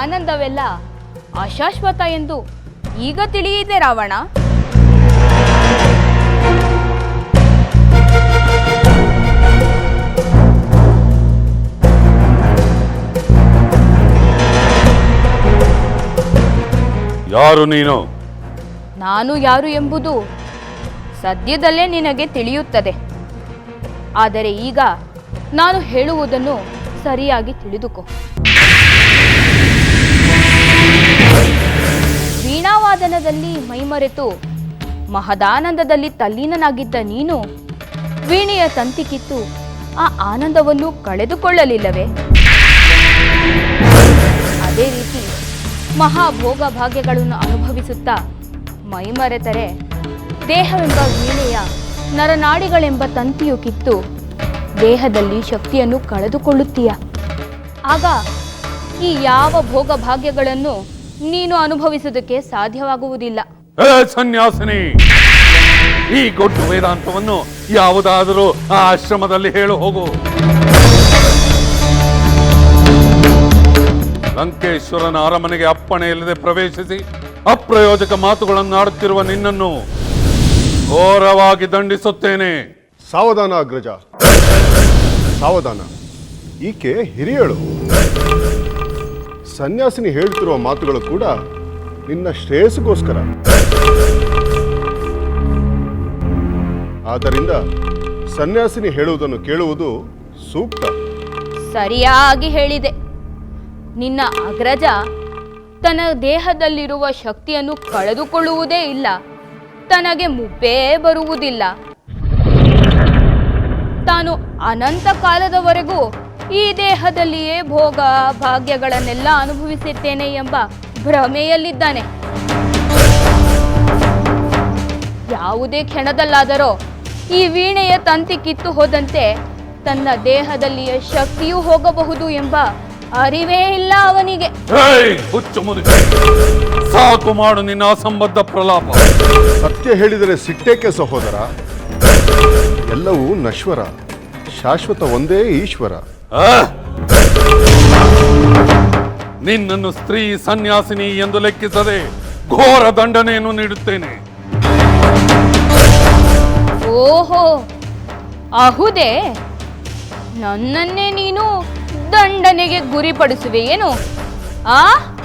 ಆನಂದವೆಲ್ಲ ಅಶಾಶ್ವತ ಎಂದು ಈಗ ತಿಳಿಯಿದೆ ರಾವಣ. ಯಾರು ನೀನು? ನಾನು ಯಾರು ಎಂಬುದು ಸದ್ಯದಲ್ಲೇ ನಿನಗೆ ತಿಳಿಯುತ್ತದೆ. ಆದರೆ ಈಗ ನಾನು ಹೇಳುವುದನ್ನು ಸರಿಯಾಗಿ ತಿಳಿದುಕೋ. ವೀಣಾವಾದನದಲ್ಲಿ ಮೈಮರೆತು, ಮಹದಾನಂದದಲ್ಲಿ ತಲ್ಲೀನನಾಗಿದ್ದ ನೀನು, ವೀಣೆಯ ತಂತಿ ಕಿತ್ತು ಆ ಆನಂದವನ್ನು ಕಳೆದುಕೊಳ್ಳಲಿಲ್ಲವೇ? ಅದೇ ರೀತಿ ಮಹಾಭೋಗ ಭಾಗ್ಯಗಳನ್ನು ಅನುಭವಿಸುತ್ತಾ ಮೈಮರೆತರೆ, ದೇಹವೆಂಬ ವೀಣೆಯ ನರನಾಡಿಗಳೆಂಬ ತಂತಿಯು ಕಿತ್ತು, ದೇಹದಲ್ಲಿ ಶಕ್ತಿಯನ್ನು ಕಳೆದುಕೊಳ್ಳುತ್ತೀಯ? ಆಗ ಈ ಯಾವ ಭೋಗ ಭಾಗ್ಯಗಳನ್ನು ನೀನು ಅನುಭವಿಸುವುದಕ್ಕೆ ಸಾಧ್ಯವಾಗುವುದಿಲ್ಲ. ಸನ್ಯಾಸಿನಿ ಈ ಗೊಡ್ಡು ವೇದಾಂತವನ್ನು ಯಾವುದಾದರೂ ಆ ಆಶ್ರಮದಲ್ಲಿ ಹೇಳು ಹೋಗು. ಲಂಕೇಶ್ವರನ ಅರಮನೆಗೆ ಅಪ್ಪಣೆ ಇಲ್ಲದೆ ಪ್ರವೇಶಿಸಿ ಅಪ್ರಯೋಜಕ ಮಾತುಗಳನ್ನು ಆಡುತ್ತಿರುವ ನಿನ್ನನ್ನು ಘೋರವಾಗಿ ದಂಡಿಸುತ್ತೇನೆ. ಸಾವಧಾನ ಅಗ್ರಜ. ಸಾವಧಾನ. ಈಕೆ ಹಿರಿಯಳು. ಸನ್ಯಾಸಿನಿ ಹೇಳ್ತಿರುವ ಮಾತುಗಳು ಕೂಡ ನಿನ್ನ ಶ್ರೇಯಸ್ಸಿಗೋಸ್ಕರ. ಆದ್ದರಿಂದ ಸನ್ಯಾಸಿನಿ ಹೇಳುವುದನ್ನು ಕೇಳುವುದು ಸೂಕ್ತ. ಸರಿಯಾಗಿ ಹೇಳಿದೆ. ನಿನ್ನ ಅಗ್ರಜ ತನ್ನ ದೇಹದಲ್ಲಿರುವ ಶಕ್ತಿಯನ್ನು ಕಳೆದುಕೊಳ್ಳುವುದೇ ಇಲ್ಲ. ತನಗೆ ಮುಪ್ಪೇ ಬರುವುದಿಲ್ಲ. ತಾನು ಅನಂತ ಕಾಲದವರೆಗೂ ಈ ದೇಹದಲ್ಲಿಯೇ ಭೋಗ ಭಾಗ್ಯಗಳನ್ನೆಲ್ಲ ಅನುಭವಿಸುತ್ತೇನೆ ಎಂಬ ಭ್ರಮೆಯಲ್ಲಿದ್ದಾನೆ. ಯಾವುದೇ ಕ್ಷಣದಲ್ಲಾದರೂ ಈ ವೀಣೆಯ ತಂತಿ ಕಿತ್ತು ಹೋದಂತೆ ತನ್ನ ದೇಹದಲ್ಲಿಯ ಶಕ್ತಿಯೂ ಹೋಗಬಹುದು ಎಂಬ ಅರಿವೇ ಇಲ್ಲ ಅವನಿಗೆ. ಸಾಕು ಮಾಡು ನಿನ್ನ ಅಸಂಬದ್ಧ ಪ್ರಲಾಪ. ಸತ್ಯ ಹೇಳಿದರೆ ಸಿಟ್ಟೇಕೆ ಸಹೋದರ ಎಲ್ಲವೂ ನಶ್ವರ ಶಾಶ್ವತ ಒಂದೇ ಈಶ್ವರ? ನಿನ್ನನ್ನು ಸ್ತ್ರೀ ಸನ್ಯಾಸಿನಿ ಎಂದು ಲೆಕ್ಕಿಸದೆ ಘೋರ ದಂಡನೆಯನ್ನು ನೀಡುತ್ತೇನೆ. ಓಹೋ, ಅಹುದೇ, ನನ್ನನ್ನೇ ನೀನು ದಂಡನೆಗೆ ಗುರಿಪಡಿಸುವೆ ಏನು ಆ?